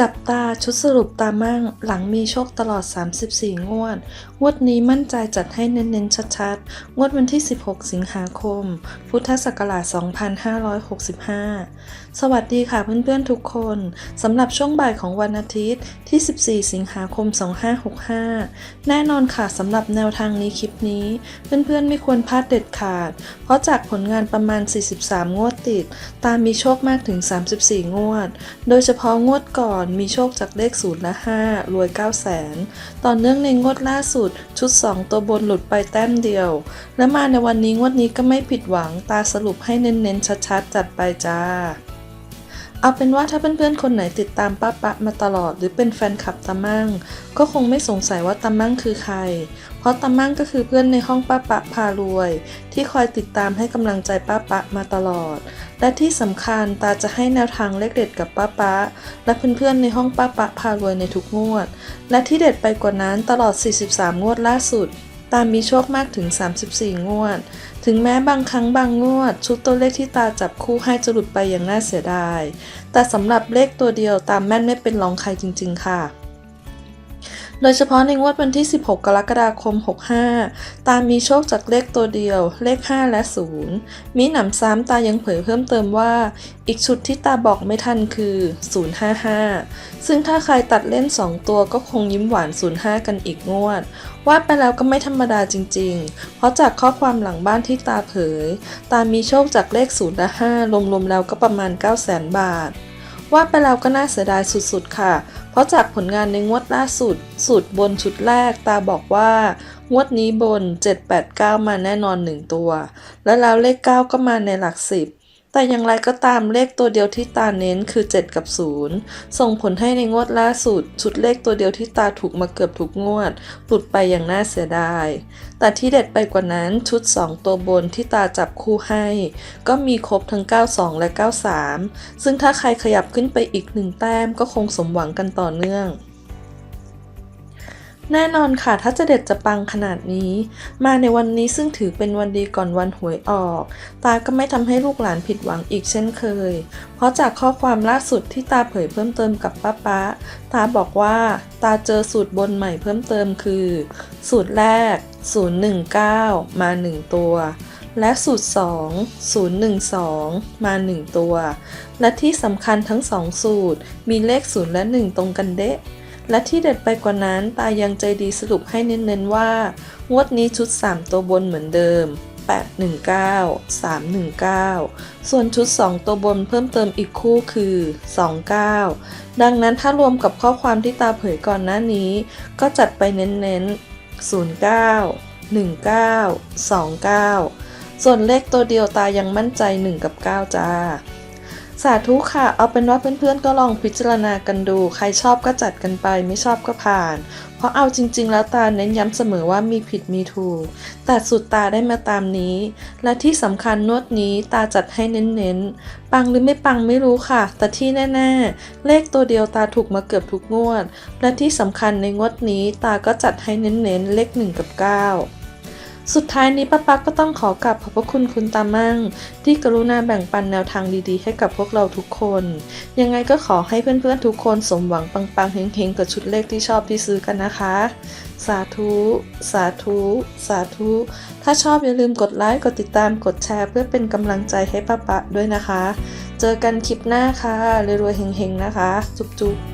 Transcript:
จับตาชุดสรุปตามั่งหลังมีโชคตลอด 34 งวด งวดนี้มั่นใจจัดให้เน้นๆ ชัดๆ งวดวันที่ 16 สิงหาคม พุทธศักราช 2565 สวัสดีค่ะเพื่อนๆทุกคนสำหรับช่วงบ่ายของวันอาทิตย์ที่ 14 สิงหาคม 2565 แน่นอนค่ะสำหรับแนวทางนี้คลิปนี้ เพื่อนๆไม่ควรพลาดเด็ดขาด เพราะจากผลงานประมาณ 43 งวดติด ตามมีโชคมากถึง 34 งวด โดยเฉพาะงวดก่อนมีโชคจากเลข0และ5รวย 9 0 0 0 0 0ต่อเนื่องในงวดล่าสุด ชุด 2 ตัวบนหลุดไปแต้มเดียว และมาในวันนี้งวดนี้ก็ไม่ผิดหวังตาสรุปให้เน้นๆชัดๆ จัดไปจ้า เอาเป็นว่าถ้าเพื่อนๆคนไหนติดตามป้าปะมาตลอด หรือเป็นแฟนคลับตามั่ง ก็คงไม่สงสัยว่าตามั่งคือใคร เพราะตามั่งก็คือเพื่อนในห้องป้าปะพารวย ที่คอยติดตามให้กำลังใจป้าปะมาตลอด และที่สำคัญตาจะให้แนวทางเลขเด็ดกับป้าปะ และเพื่อนๆในห้องป้าปะพารวยในทุกงวด และที่เด็ดไปกว่านั้นตลอด 43 งวดล่าสุด ตามมีโชคมากถึง 34 งวด ถึงแม้บางครั้งบางงวด ชุดตัวเลขที่ตาจับคู่ให้จะหลุดไปอย่างน่าเสียดาย แต่สำหรับเลขตัวเดียวตามแม่นไม่เป็นรองใครจริง ๆ ค่ะ โดยเฉพาะในงวดวันที่ 16 กรกฎาคม 65 ตามีโชคจากเลขตัวเดียว เลข 5 และ 0 มีหนำซ้ำตายังเผยเพิ่มเติมว่า อีกชุดที่ตาบอกไม่ทันคือ 055 ซึ่งถ้าใครตัดเล่น 2 ตัวก็คงยิ้มหวาน 05 กันอีกงวด ว่าไปแล้วก็ไม่ธรรมดาจริง ๆ เพราะจากข้อความหลังบ้านที่ตาเผย ตามีโชคจากเลข 0 และ 5 รวมๆแล้วก็ประมาณ 9 0 0 0 0 0 บาท ว่าไปแล้วก็น่าเสียดายสุดๆค่ะ เพราะจากผลงานในงวดล่าสุด สูตรบนชุดแรก ตาบอกว่า งวดนี้บน 789 มาแน่นอน 1 ตัว และแล้วเลข 9 ก็มาในหลัก 10 แต่อย่างไรก็ตามเลขตัวเดียวที่ตาเน้นคือ 7 กับ 0 ส่งผลให้ในงวดล่าสุด ชุดเลขตัวเดียวที่ตาถูกมาเกือบทุกงวดหลุดไปอย่างน่าเสียดาย แต่ที่เด็ดไปกว่านั้นชุด 2 ตัวบนที่ตาจับคู่ให้ ก็มีครบทั้ง 92 และ 93 ซึ่งถ้าใครขยับขึ้นไปอีกหนึ่งแต้มก็คงสมหวังกันต่อเนื่อง แน่นอนค่ะ ถ้าจะเด็ดจะปังขนาดนี้ มาในวันนี้ซึ่งถือเป็นวันดีก่อนวันหวยออก ตาก็ไม่ทำให้ลูกหลานผิดหวังอีกเช่นเคย เพราะจากข้อความล่าสุดที่ตาเผยเพิ่มเติมกับป้าป๊าตาบอกว่าตาเจอสูตรบนใหม่เพิ่มเติมคือ สูตรแรก 019 มา 1 ตัว และสูตร 2 012 มา 1 ตัว และที่สำคัญทั้ง 2 สูตรมีเลข 0 และ 1 ตรงกันเดะ และที่เด็ดไปกว่านั้นตายังใจดีสรุปให้เน้นๆว่า งวดนี้ชุด 3 ตัวบนเหมือนเดิม 819 319 ส่วนชุด 2 ตัวบนเพิ่มเติมอีกคู่คือ 29 ดังนั้นถ้ารวมกับข้อความที่ตาเผยก่อนหน้านี้ ก็จัดไปเน้นๆ 09 19 29 ส่วนเลขตัวเดียวตายังมั่นใจ 1 กับ 9 จ้า สาธุค่ะ เอาเป็นว่าเพื่อนๆก็ลองพิจารณากันดู ใครชอบก็จัดกันไป ไม่ชอบก็ผ่าน เพราะเอาจริง ๆ แล้วตาเน้นย้ำเสมอว่ามีผิดมีถูก แต่สุดตาได้มาตามนี้ และที่สำคัญนวดนี้ตาจัดให้เน้นๆ ปังหรือไม่ปังไม่รู้ค่ะ แต่ที่แน่ๆ เลขตัวเดียวตาถูกมาเกือบทุกงวด และที่สำคัญในงวดนี้ตาก็จัดให้เน้นๆ เลข 1 กับ 9 สุดท้ายนี้ป้าปักก็ต้องขอกราบขอบพระคุณคุณตามั่ง ที่กรุณาแบ่งปันแนวทางดีๆ ให้กับพวกเราทุกคน ยังไงก็ขอให้เพื่อนๆทุกคนสมหวังปังๆเฮงๆกับชุดเลขที่ชอบที่ซื้อกันนะคะ สาธุ สาธุ สาธุ ถ้าชอบอย่าลืมกดไลค์ กดติดตาม กดแชร์ เพื่อเป็นกำลังใจให้ป้าปะด้วยนะคะ เจอกันคลิปหน้าค่ะรวยๆเฮงๆนะคะ จุ๊บๆ